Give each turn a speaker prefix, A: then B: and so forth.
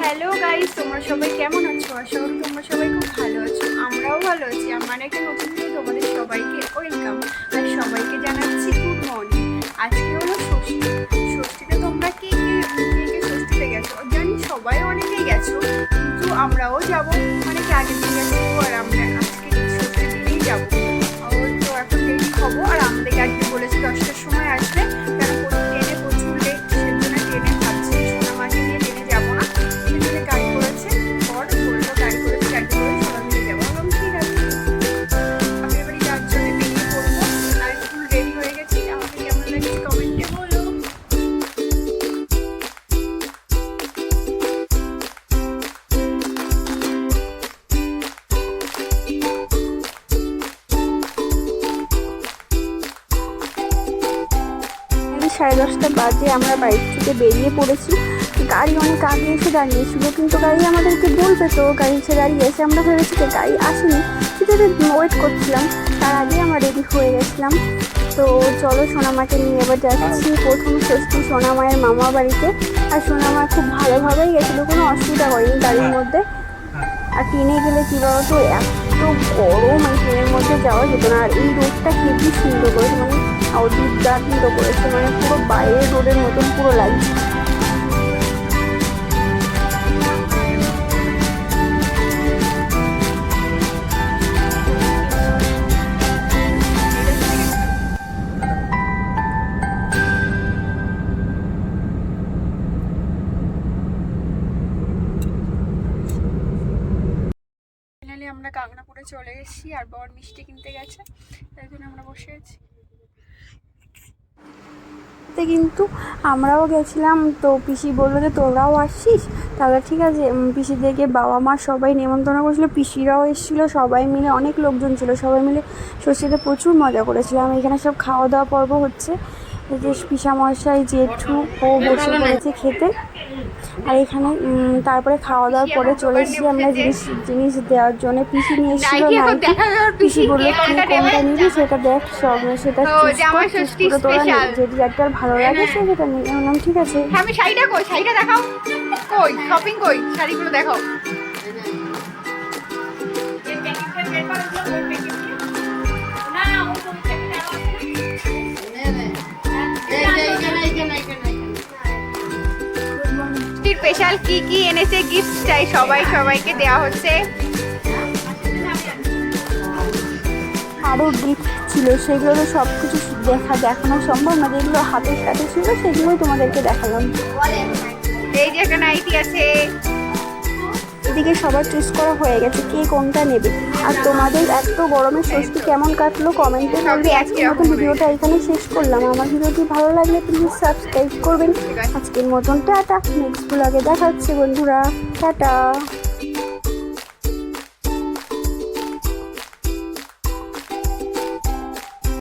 A: Hello guys তোমরা সবাই কেমন আছো? আশা করি তোমরা সবাই খুব ভালো আছো। আমরাও ভালো আছি। আমার একটা নতুন
B: সাড়ে দশটা বাজে আমরা বাড়ি থেকে বেরিয়ে পড়েছি। গাড়ি অনেক আগে এসে দাঁড়িয়েছিল কিন্তু গাড়ি আমাদেরকে বলবে তো গাড়ি এসে দাঁড়িয়ে এসে আমরা ভেবেছি যে গাড়ি আসেনি। কিন্তু ওয়েট করছিলাম তার আগে আমরা রেডি হয়ে গেছিলাম। তো চলো সোনামাকে নিয়ে এবার যাচ্ছি প্রথম ষষ্ঠী সোনামায়ের মামা বাড়িতে। আর সোনামা খুব ভালোভাবেই গেছিল কোনো অসুবিধা হয়নি গাড়ির মধ্যে। আর ট্রেনে গেলে কী বলতো এত গরম এই ট্রেনের মধ্যে যাওয়া যেত না। আর এই রোডটা হেভি সুন্দর করেছে মানে দুর্দান্ত করেছে মানে পুরো বাইরের রোডের মতন পুরো লাগছে
A: ফাইনালি আমরা কাংনাপুরে চলে এসেছি আর বর মিষ্টি কিনতে গেছে, তাই জন্য আমরা বসে আছি।
B: কিন্তু আমরাও গেছিলাম, তো পিসি বলল যে তোরাও আসছিস? তাহলে ঠিক আছে পিসিদেরকে বাবা মা সবাই নেমন্তন্ন করেছিল, পিসিরাও এসেছিল, সবাই মিলে অনেক লোকজন ছিল, সবাই মিলে ষষ্ঠীতে প্রচুর মজা করেছিলাম এখানে সব খাওয়া দাওয়া পর্ব হচ্ছে এই যে পিসামশাই জেঠু ও বসে পড়েছে খেতে। আর এখানে তারপরে খাওয়া দাওয়ার পরে চলে এসেছি আমরা জিনিস জিনিস দেওয়ার জন্য। পিসি নিয়ে এসেছিল
A: নাইটি
B: পিসি বলল
A: কে
B: তুই
A: কোনটা নিবি?
B: সেটা দেখ সব সেটা তোরা। যদি একটা ভালো লাগে সেটা নিয়ে বললাম ঠিক আছে।
A: হ্যাঁ আমি শাড়িটা কই? শাড়িটা দেখাও। কই? শপিং কই? শাড়িগুলো দেখাও। স্পেশাল কি কি এনেছে গিফট চাই সবাই সবাইকে দেয়া হচ্ছে।
B: আরও গিফট ছিল সেগুলো সব কিছু দেখা দেখানো সম্ভব না যেগুলো হাতের সাথে ছিল সেগুলোই তোমাদেরকে দেখালাম।
A: এই যে একটা নাইটি আছে
B: এদিকে সবার চুজ করা হয়ে গেছে কে কোনটা নেবে? আর তোমাদের এত গরমের স্বস্তি কেমন কাটলো? কমেন্টে বলবে। আজকের মতন ভিডিওটা এখানে শেষ করলাম। আমার ভিডিওটি ভালো লাগলে প্লিজ সাবস্ক্রাইব করবেন। আজকের মতন টাটা। নেক্সট ব্লগে দেখাচ্ছে বন্ধুরা। টাটা।